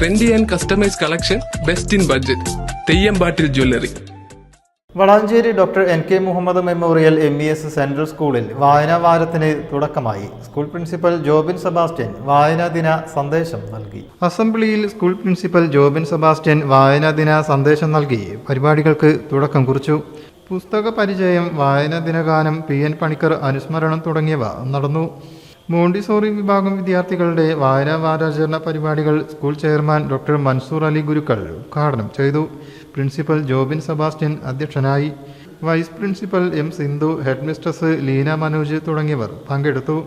Trendy and customise collection best in budget Theyyampattil jewellery Valanchery doctor N K Muhammad memorial M E S central സ്കൂളിൽ വായനാ വാരത്തിന് തുടക്കമായി. School principal Jobin Sebastian വായനാ ദിന സന്ദേശം നൽകി. അസംബ്ലിയിൽ സ്കൂൾ പ്രിൻസിപ്പൽ ജോബിൻ സെബാസ്റ്റ്യൻ വായനാ ദിന സന്ദേശം നൽകി. പരിപാടികൾക്ക് തുടക്കം കുറിച്ചു. പുസ്തക പരിചയം വായനാ ദിനഗാനം പി എൻ പണിക്കർ അനുസ്മരണം തുടങ്ങിയവ നടന്നു. മോണ്ടിസോറി വിഭാഗം വിദ്യാർത്ഥികളുടെ വായനാ വാരാചരണ പരിപാടികൾ school chairman doctor Mansoor Ali Gurukkal ഉദ്ഘാടനം ചെയ്തു. പ്രിൻസിപ്പൽ ജോബിൻ സെബാസ്റ്റ്യൻ അധ്യക്ഷനായി. Vice principal M Sindhu headmistress Leena Manoj തുടങ്ങിയവർ പങ്കെടുത്തു.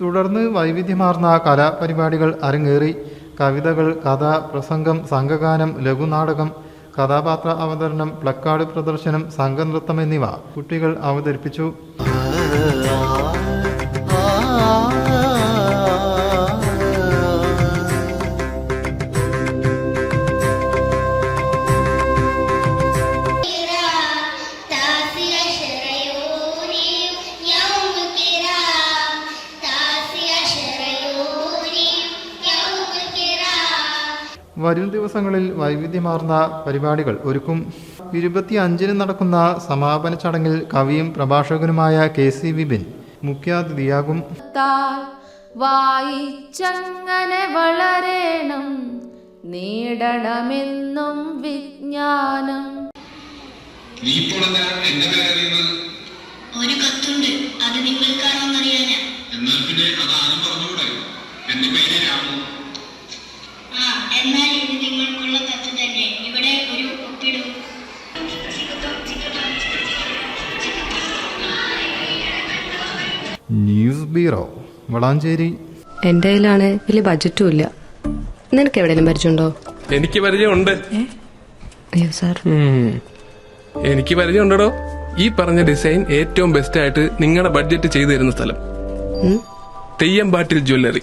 തുടർന്ന് വൈവിധ്യമാർന്ന കലാപരിപാടികൾ അരങ്ങേറി. കവിതകൾ കഥ പ്രസംഗം സംഘഗാനം ലഘുനാടകം കഥാപാത്ര അവതരണം പ്ലക്കാർഡ് പ്രദർശനം സംഘനൃത്തം എന്നിവ കുട്ടികൾ അവതരിപ്പിച്ചു. വരും ദിവസങ്ങളിൽ വൈവിധ്യമാർന്ന പരിപാടികൾ ഒരുക്കും. ഇരുപത്തി അഞ്ചിന് നടക്കുന്ന സമാപന ചടങ്ങിൽ കവിയും പ്രഭാഷകനുമായ കെ സി വിപിൻ മുഖ്യാതിഥിയാകും. താൽ വായിച്ചങ്ങനെ വളരേണം നേടണമെന്നും വിജ്ഞാനം. നീ ഒരു കത്തുണ്ട്. അത് നിങ്ങൾക്കാണോന്നറിയാനാ എന്നാൽ പിന്നെ അത് ആരും പറഞ്ഞുകൂടെ? എന്റെ പേര് രാമു. എന്നാൽ ഇത് നിങ്ങൾക്കുള്ള കത്ത് തന്നെ. ഇവിടെ ഒരു ഒപ്പിടൂ ന്യൂസ് ബ്യൂറോ വളാഞ്ചേരി. എന്റെ കയ്യിലാണ്. വലിയ ബജറ്റും ഇല്ല. നിനക്ക് എവിടെയെങ്കിലും പരിചയമുണ്ടോ? എനിക്ക് പരിചയമുണ്ട്. അയ്യോ സാർ എനിക്ക് പരിചയമുണ്ടോ ഈ പറഞ്ഞ ഡിസൈൻ ഏറ്റവും ബെസ്റ്റ് ആയിട്ട് നിങ്ങളുടെ ബഡ്ജറ്റ് ചെയ്തു തരുന്ന സ്ഥലം Theyyampattil jewellery